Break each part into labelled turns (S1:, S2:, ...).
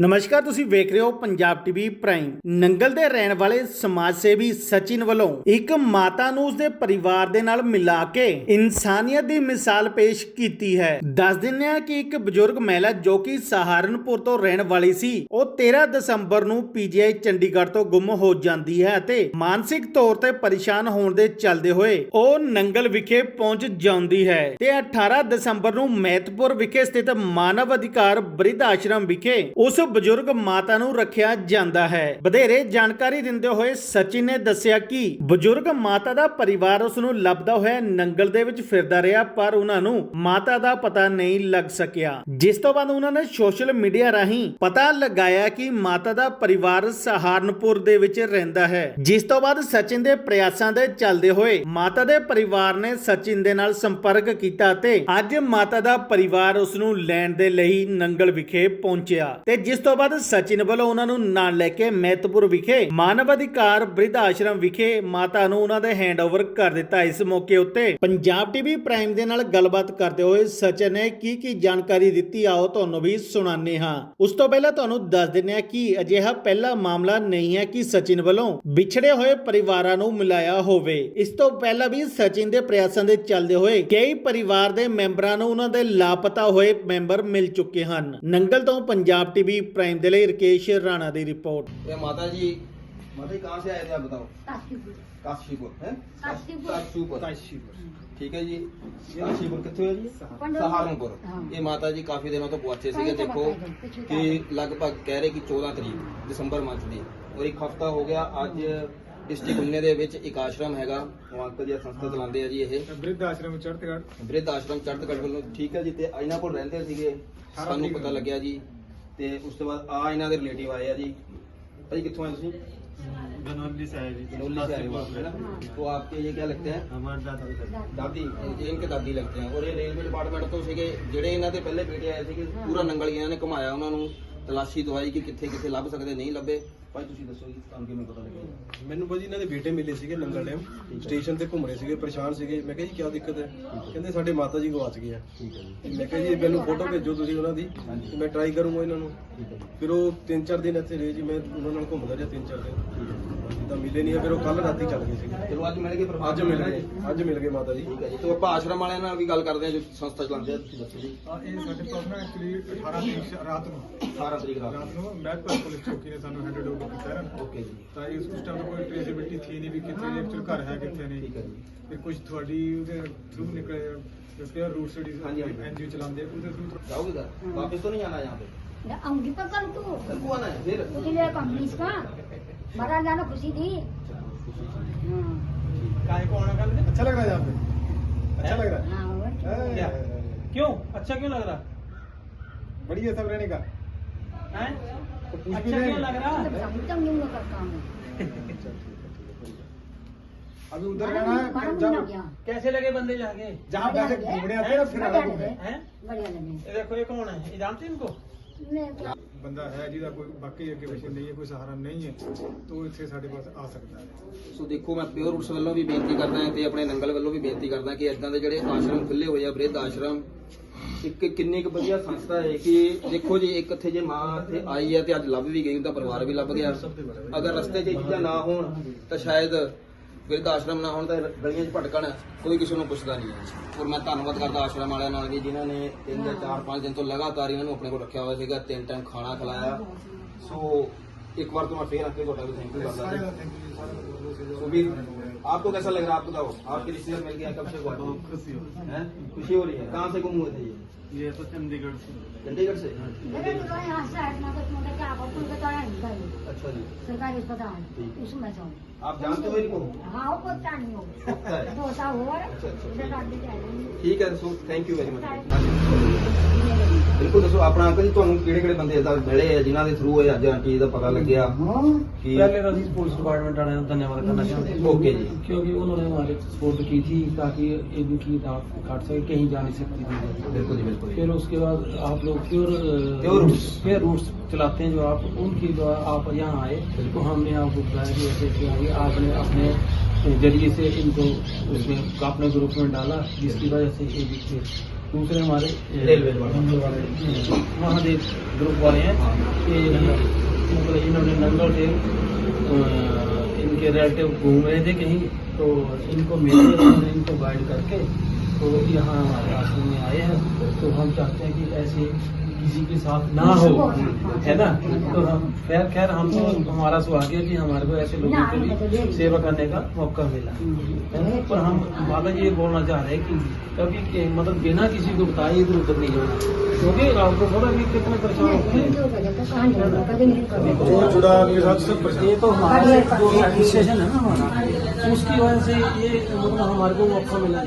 S1: ਨਮਸਕਾਰ, ਤੁਸੀਂ ਵੇਖ ਰਹੇ ਹੋ ਪੰਜਾਬ ਟੀਵੀ ਪ੍ਰਾਈਮ। ਨੰਗਲ ਦੇ ਰਹਿਣ ਵਾਲੇ ਸਮਾਜ ਸੇਵੀ ਸਚਿਨ ਵੱਲੋਂ ਇੱਕ ਮਾਤਾ ਨੂੰ ਉਸਦੇ ਪਰਿਵਾਰ ਦੇ ਨਾਲ ਮਿਲਾ ਕੇ ਇਨਸਾਨੀਅਤ ਦੀ ਮਿਸਾਲ ਪੇਸ਼ ਕੀਤੀ ਹੈ। ਦੱਸ ਦਿੰਦੇ ਹਾਂ ਕਿ ਇੱਕ ਬਜ਼ੁਰਗ ਮਹਿਲਾ ਜੋ ਕਿ ਸਹਾਰਨਪੁਰ ਤੋਂ ਰਹਿਣ ਵਾਲੀ ਸੀ, ਉਹ 13 ਦਸੰਬਰ ਨੂੰ ਪੀਜੀਆਈ ਚੰਡੀਗੜ੍ਹ ਤੋਂ ਗੁੰਮ ਹੋ ਜਾਂਦੀ ਹੈ ਅਤੇ ਮਾਨਸਿਕ ਤੌਰ ਤੇ ਪਰੇਸ਼ਾਨ ਹੋਣ ਦੇ ਚੱਲਦੇ ਹੋਏ ਉਹ ਨੰਗਲ ਵਿਖੇ ਪਹੁੰਚ ਜਾਂਦੀ ਹੈ ਤੇ 18 ਦਸੰਬਰ ਨੂੰ ਮਹਿਤਪੁਰ ਵਿਖੇ ਸਥਿਤ ਮਾਨਵ ਅਧਿਕਾਰ ਬ੍ਰਿਧ ਆਸ਼ਰਮ ਵਿਖੇ ਉਸ ਬਜ਼ੁਰਗ ਮਾਤਾ ਨੂੰ ਰੱਖਿਆ ਜਾਂਦਾ ਹੈ। ਵਧੇਰੇ ਜਾਣਕਾਰੀ ਦਿੰਦੇ ਹੋਏ ਸਚਿਨ ਨੇ ਦੱਸਿਆ ਕਿ ਬਜ਼ੁਰਗ ਮਾਤਾ ਦਾ ਪਰਿਵਾਰ ਉਸ ਨੂੰ ਲੱਭਦਾ ਹੋਇਆ ਨੰਗਲ ਦੇ ਵਿੱਚ ਫਿਰਦਾ ਰਿਹਾ, ਪਰ ਉਹਨਾਂ ਨੂੰ ਮਾਤਾ ਦਾ ਪਤਾ ਨਹੀਂ ਲੱਗ ਸਕਿਆ। ਜਿਸ ਤੋਂ ਬਾਅਦ ਉਹਨਾਂ ਨੇ ਸੋਸ਼ਲ ਮੀਡੀਆ ਰਾਹੀਂ ਪਤਾ ਲਗਾਇਆ ਕਿ ਮਾਤਾ ਦਾ ਪਰਿਵਾਰ ਸਹਾਰਨਪੁਰ ਦੇ ਵਿੱਚ ਰਹਿੰਦਾ ਹੈ। ਜਿਸ ਤੋਂ ਬਾਅਦ ਸਚਿਨ ਦੇ ਪ੍ਰਯਾਸਾਂ ਦੇ ਚੱਲਦੇ ਹੋਏ ਮਾਤਾ ਦੇ ਪਰਿਵਾਰ ਨੇ ਸਚਿਨ ਦੇ ਨਾਲ ਸੰਪਰਕ ਕੀਤਾ ਤੇ ਅੱਜ ਮਾਤਾ ਦਾ ਪਰਿਵਾਰ ਉਸ ਨੂੰ ਲੈਣ ਦੇ ਲਈ ਨੰਗਲ ਵਿਖੇ ਪਹੁੰਚਿਆ। ਤੇ ਜਿਸ ਤੋਂ ਬਾਅਦ ਸਚਿਨ ਵੱਲੋਂ ਉਹਨਾਂ ਨੂੰ ਨਾਲ ਲੈ ਕੇ ਮਹਿਤਪੁਰ ਵਿਖੇ ਮਾਨਵ ਅਧਿਕਾਰ ਬ੍ਰਿਧ ਆਸ਼ਰਮ ਵਿਖੇ ਮਾਤਾ ਨੂੰ ਉਹਨਾਂ ਦੇ ਹੈਂਡਓਵਰ ਕਰ ਦਿੱਤਾ ਇਸ ਮੌਕੇ ਉੱਤੇ। ਪੰਜਾਬ ਟੀਵੀ ਪ੍ਰਾਈਮ ਦੇ ਨਾਲ ਗੱਲਬਾਤ ਕਰਦੇ ਹੋਏ ਸਚਿਨ ਨੇ ਕੀ ਕੀ ਜਾਣਕਾਰੀ ਦਿੱਤੀ ਆਓ ਤੁਹਾਨੂੰ ਵੀ ਸੁਣਾਉਂਦੇ ਹਾਂ। ਉਸ ਤੋਂ ਪਹਿਲਾਂ ਤੁਹਾਨੂੰ ਦੱਸ ਦਿੰਦੇ ਹਾਂ ਕਿ ਅਜਿਹਾ ਪਹਿਲਾ ਮਾਮਲਾ ਨਹੀਂ ਹੈ ਕਿ ਸਚਿਨ ਵੱਲੋਂ ਵਿਛੜੇ ਹੋਏ ਪਰਿਵਾਰਾਂ ਨੂੰ ਮਿਲਾਇਆ ਹੋਵੇ। ਇਸ ਤੋਂ ਪਹਿਲਾਂ ਵੀ ਸਚਿਨ ਦੇ ਪ੍ਰਯਾਸਾਂ ਦੇ ਚੱਲਦੇ ਹੋਏ ਕਈ ਪਰਿਵਾਰ ਦੇ ਮੈਂਬਰਾਂ ਨੂੰ ਉਹਨਾਂ ਦੇ ਲਾਪਤਾ ਹੋਏ ਮੈਂਬਰ ਮਿਲ ਚੁੱਕੇ ਹਨ। ਨੰਗਲ ਤੋਂ ਪੰਜਾਬ ਟੀਵੀ प्राइम के लिए रिकेश राणा की रिपोर्ट
S2: ये माता जी माता जी कहाँ से आए थे आप बताओ
S3: काशीपुर
S2: काशीपुर है
S3: काशीपुर
S2: काशीपुर ठीक है जी काशीपुर कितने है जी सहारनपुर ये माता जी काफी दिनों तो पहुंचे
S3: थे देखो
S2: कि लगभग कह रहे कि 14 ਤਰੀਕ ਦਸੰਬਰ ਮੰਥ ਦੀ। ਔਰ ਇੱਕ ਹਫਤਾ ਹੋ ਗਿਆ ਅੱਜ ਡਿਸਟ੍ਰਿਕਟ ਉਨੇ ਦੇ ਵਿੱਚ ਇੱਕ ਆਸ਼ਰਮ ਹੈਗਾ। ਮਾਨਤਾ ਜੀ ਸੰਸਥਾ ਚਲਾਉਂਦੇ ਆ ਜੀ ਇਹ।
S4: ਬ੍ਰਿਧ ਆਸ਼ਰਮ ਚੜਤਗੜ
S2: ਬ੍ਰਿਧ ਆਸ਼ਰਮ ਚੜਤਗੜ ਵੱਲੋਂ ਠੀਕ ਹੈ ਜੀ ਤੇ ਇਹਨਾਂ ਰਹਿੰਦੇ ਸੀਗੇ। ਸਾਨੂੰ ਪਤਾ ਲੱਗਿਆ ਜੀ। ਤੇ ਉਸ ਤੋਂ ਬਾਅਦ ਆ ਇਹਨਾਂ ਦੇ ਰਿਲੇਟਿਵ ਆਏ ਆ ਜੀ ਭਾਈ ਕਿੱਥੋਂ ਆਏ ਤੁਸੀਂ
S4: गनौली से आए जी
S2: जनौली से आए हो आप, है ना तो आपके ये क्या लगते हैं
S4: हमारे दादा
S2: ਦਾਦੀ ਇਹ ਇਨਕੇ ਦਾਦੀ ਲੱਗਦੇ ਆ ਔਰ ਇਹ ਰੇਲਵੇ ਡਿਪਾਰਟਮੈਂਟ ਤੋਂ ਸੀਗੇ ਜਿਹੜੇ ਇਹਨਾਂ ਦੇ ਪਹਿਲੇ ਬੇਟੇ ਆਏ ਸੀਗੇ ਪੂਰਾ ਨੰਗਲ ਗਿਆ ਨੇ ਘੁਮਾਇਆ ਉਹਨਾਂ ਨੂੰ ਤਲਾਸ਼ੀ ਦਵਾਈ ਕਿ ਕਿੱਥੇ ਕਿੱਥੇ ਲੱਭ ਸਕਦੇ ਨਹੀਂ ਲੱਭੇ ਭਾਈ ਤੁਸੀਂ ਦੱਸੋ ਜੀ ਤੁਹਾਨੂੰ ਕਿਵੇਂ ਪਤਾ ਲੱਗਿਆ?
S5: ਮੈਨੂੰ ਭਾਜੀ ਇਹਨਾਂ ਦੇ ਬੇਟੇ ਮਿਲੇ ਸੀਗੇ ਨੰਗਲ ਡੈਮ ਸਟੇਸ਼ਨ ਤੇ ਘੁੰਮ ਰਹੇ ਸੀਗੇ ਪਰੇਸ਼ਾਨ ਸੀਗੇ। ਮੈਂ ਕਿਹਾ ਜੀ ਕੀ ਦਿੱਕਤ ਹੈ? ਕਹਿੰਦੇ ਸਾਡੇ ਮਾਤਾ ਜੀ ਗਵਾਚ ਗਏ ਆ
S2: ਠੀਕ ਹੈ ਜੀ।
S5: ਮੈਂ ਕਿਹਾ ਜੀ ਮੈਨੂੰ ਫੋਟੋ ਭੇਜੋ ਤੁਸੀਂ ਉਹਨਾਂ ਦੀ। ਤੇ ਮੈਂ ਟਰਾਈ ਕਰੂੰਗਾ ਇਹਨਾਂ ਨੂੰ।
S2: ਠੀਕ ਹੈ ਜੀ।
S5: ਫਿਰ ਉਹ 3-4 ਦਿਨ ਇੱਥੇ ਰਹੇ ਜੀ ਮੈਂ ਉਹਨਾਂ ਨਾਲ ਘੁੰਮਦਾ ਰਿਹਾ 3-4 ਦਿਨ। ਤਾਂ ਮਿਲੇ ਨਹੀਂ ਫਿਰ ਉਹ ਕੱਲ ਰਾਤੀ ਚੱਲ ਗਏ ਸੀ
S2: ਚਲੋ ਅੱਜ ਮਿਲ ਗਏ
S5: ਅੱਜ ਮਿਲ ਗਏ ਅੱਜ ਮਿਲ ਗਏ ਮਾਤਾ ਜੀ।
S2: ਠੀਕ ਆਪਾਂ ਆਸ਼ਰਮ ਵਾਲਿਆਂ ਨਾਲ ਵੀ ਗੱਲ ਕਰਦੇ ਆ ਜੋ ਸੰਸਥਾ ਚਲਾਉਂਦੇ ਆ ਤੁਸੀਂ ਦੱਸੋ ਜੀ।
S4: ਇਹ ਸਾਡੇ ਕੋਲ ਨਾ ਐਕਚੁਅਲੀ 18 ਤਰੀਕ ਰਾਤ ਨੂੰ।
S2: 18 ਤਰੀਕ ਰਾਤ
S4: ਨੂੰ। ਮਹਿਕਮਾ ਪੁਲਿਸ ਚੌਕੀ ਨੇ ਸਾਨੂੰ ਹੈਂਡਡ ਓਵਰ ਕੀਤਾ ਹੈ।
S2: ਓਕੇ ਜੀ।
S4: ਤਾਂ ਇਸ ਉਸ ਟਾਈਮ ਕੋਈ ਟ੍ਰੇਸੇਬਿਲਟੀ ਸੀ ਨਹੀਂ ਵੀ ਕਿੱਥੇ ਐਕਚੁਅਲ ਘਰ ਹੈ ਕਿੱਥੇ ਨਹੀਂ
S2: ਠੀਕ ਹੈ ਜੀ।
S4: ਤੇ ਕੁਝ ਤੁਹਾਡੀ ਉਹਦੇ ਥਰੂ ਨਿਕਲੇ ਜਿਵੇਂ ਰੂਟ ਸਟੱਡੀਜ਼
S2: ਹਾਂਜੀ
S4: ਐਨਜੀਓ ਚਲਾਉਂਦੇ ਉਹਦੇ ਥਰੂ
S2: ਜਾਓਗੇ ਸਰ ਵਾਪਸ ਤੋਂ ਨਹੀਂ ਆਣਾ ਯਹਾਂ पे
S3: ਆਉਂਗੀ
S2: ਕੱਲ ਤੂੰ। ਕੱਲ ਕੋ ਫਿਰ?
S3: ਉਹਦੇ ਲਈ ਕੰਪਨੀ ਇਸ मरा जानो खुशी थी।
S4: अच्छा लग रहा है आपको अच्छा लग रहा
S3: है। क्यों?
S6: अच्छा क्यों लग रहा?
S4: बढ़िया सब रहने का। तो पूछ
S6: अच्छा क्यों
S4: लग
S6: रहा?
S3: अच्छा,
S4: अभी उधर जाना है।
S6: कैसे लगे बंदे जाके?
S4: जहाँ पैसे घूमने आते हैं फिर
S3: बढ़िया लगे।
S6: देखो ये कौन है? जानते हैं इनको?
S4: ਬੰਦਾ ਹੈ ਜਿਹਦਾ ਕੋਈ ਬਾਕੀ ਅੱਗੇ ਪਿੱਛੇ ਨਹੀਂ ਹੈ ਕੋਈ ਸਹਾਰਾ ਨਹੀਂ ਹੈ ਤਾਂ ਉਹ ਇੱਥੇ ਸਾਡੇ ਪਾਸ ਆ ਸਕਦਾ ਹੈ।
S2: ਸੋ ਦੇਖੋ ਮੈਂ ਪਿਓਰ ਰੂਟਸ ਵੱਲੋਂ ਵੀ ਬੇਨਤੀ ਕਰਦਾ ਹਾਂ ਤੇ ਆਪਣੇ ਨੰਗਲ ਵੱਲੋਂ ਵੀ ਬੇਨਤੀ ਕਰਦਾ ਕਿ ਇਦਾਂ ਦੇ ਜਿਹੜੇ ਆਸ਼ਰਮ ਖੁੱਲੇ ਹੋਏ ਆ ਬ੍ਰਿਧ ਆਸ਼ਰਮ ਇੱਕ ਕਿੰਨੀ ਕੁ ਵਧੀਆ ਸੰਸਥਾ ਹੈ ਕਿ ਦੇਖੋ ਜੀ ਇੱਕ ਇੱਥੇ ਜੇ ਮਾਂ ਇੱਥੇ ਆਈ ਹੈ ਤੇ ਅੱਜ ਲੱਭ ਵੀ ਗਈ ਉਹਦਾ ਪਰਿਵਾਰ ਵੀ ਲੱਭ ਗਿਆ। ਅਗਰ ਰਸਤੇ 'ਚ ਚੀਜ਼ਾਂ ਨਾ ਹੋਣ ਤਾਂ ਸ਼ਾਇਦ ਬ੍ਰਿਧ ਆਸ਼ਰਮ ਨਾ ਹੋਣ ਤਾਂ ਗਲੀਆਂ 'ਚ ਭਟਕਣ ਕੋਈ ਕਿਸੇ ਨੂੰ ਪੁੱਛਦਾ ਨਹੀਂ ਹੈ। ਔਰ ਮੈਂ ਧੰਨਵਾਦ ਕਰਦਾ ਆਸ਼ਰਮ ਵਾਲਿਆਂ ਨਾਲ ਵੀ ਜਿਨ੍ਹਾਂ ਨੇ ਤਿੰਨ ਜਾਂ ਚਾਰ ਪੰਜ ਦਿਨ ਤੋਂ ਲਗਾਤਾਰ ਇਹਨਾਂ ਨੂੰ ਆਪਣੇ ਕੋਲ ਰੱਖਿਆ ਹੋਇਆ ਸੀਗਾ ਤਿੰਨ ਟਾਈਮ ਖਾਣਾ ਖਿਲਾਇਆ। ਸੋ ਇੱਕ ਵਾਰ ਤੋਂ ਮੈਂ ਫੇਰ ਅੱਗੇ ਤੁਹਾਡਾ ਵੀ ਥੈਂਕ ਯੂ ਕਰਦਾ तो भी आपको कैसा लग रहा है? आपको बताओ। आपके रिश्तेदार मिल गया कब से हुआ? खुशी
S5: हो रही
S2: है। खुशी हो रही है? कहाँ से गुम हुए थे ये?
S5: ये तो चंडीगढ़ से।
S2: चंडीगढ़ से?
S3: हाँ।
S2: अच्छा जी।
S3: सरकारी अस्पताल। उसमें जाओ
S2: आप जानते हो इनको?
S3: अच्छा, अच्छा। अच्छा, ठीक है so thank
S2: you very
S3: much डाल के जाएंगे
S2: ਠੀਕ ਹੈ so thank you very much ਬਿਲਕੁਲ ਦੱਸੋ ਆਪਣਾ ਅੰਕਲ ਜੀ ਤੁਹਾਨੂੰ ਕਿਹੜੇ ਕਿਹੜੇ ਬੰਦੇ ਇਦਾਂ ਮਿਲੇ ਆ ਜਿਨ੍ਹਾਂ ਦੇ ਥਰੂ ਇਹ ਅੱਜ ਆਂਟੀ ਦਾ ਪਤਾ ਲੱਗਿਆ ਕਿ
S6: पहले तो ਅਸੀਂ पुलिस डिपार्टमेंट वाले का धन्यवाद करना चाहते हैं
S2: ओके जी
S6: क्योंकि उन्होंने हमारी सपोर्ट की थी ताकि ये भी की दांत काट सके कहीं जा नहीं सकती थी
S2: बिल्कुल जी बिल्कुल
S6: फिर उसके बाद आप लोग pure
S2: Pure roots।
S6: Pure roots चलाते हैं जो आप उनकी जो आप यहाँ आए तो हमने आपको बताया कि ऐसे ऐसे आइए आपने अपने जरिए से इनको उसमें अपने ग्रुप में डाला जिसकी वजह से ये भी फिर दूसरे हमारे ये,
S2: रेलवे वाले।
S6: वाले महादेव ग्रुप वाले हैं ये मतलब इन्होंने नंगल से अ, इनके रिलेटिव घूम रहे थे कहीं तो इनको मिले उन्होंने इनको गाइड करके तो यहाँ हमारे आश्रम में आए हैं तो हम चाहते हैं कि ऐसे किसी के साथ ना हो है ना? तो हम खैर खैर हम तो हमारा सौभाग्य है कि हमारे को ऐसे लोगों के लिए सेवा करने का मौका मिला है ना? पर हम बाबा जी ये बोलना चाह रहे हैं कि कभी के मतलब बिना किसी को बताए इधर उधर नहीं जाना क्योंकि आपको पता भी कितने परेशान होते हैं। ये तो हमारा जो एडमिनिस्ट्रेशन है ना हमारा उसकी वजह से ये मतलब हमारे को मौका मिला है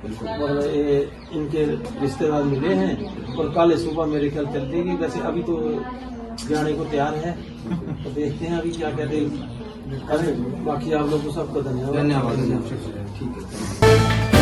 S6: और ये इनके रिश्तेदार मिले हैं और कल सुबह मेरे ख्याल चल देगी वैसे अभी तो जाने को तैयार है। तो देखते हैं अभी क्या कहते हैं। बाकी आप लोग को सबको
S2: धन्यवाद धन्यवाद। ठीक है।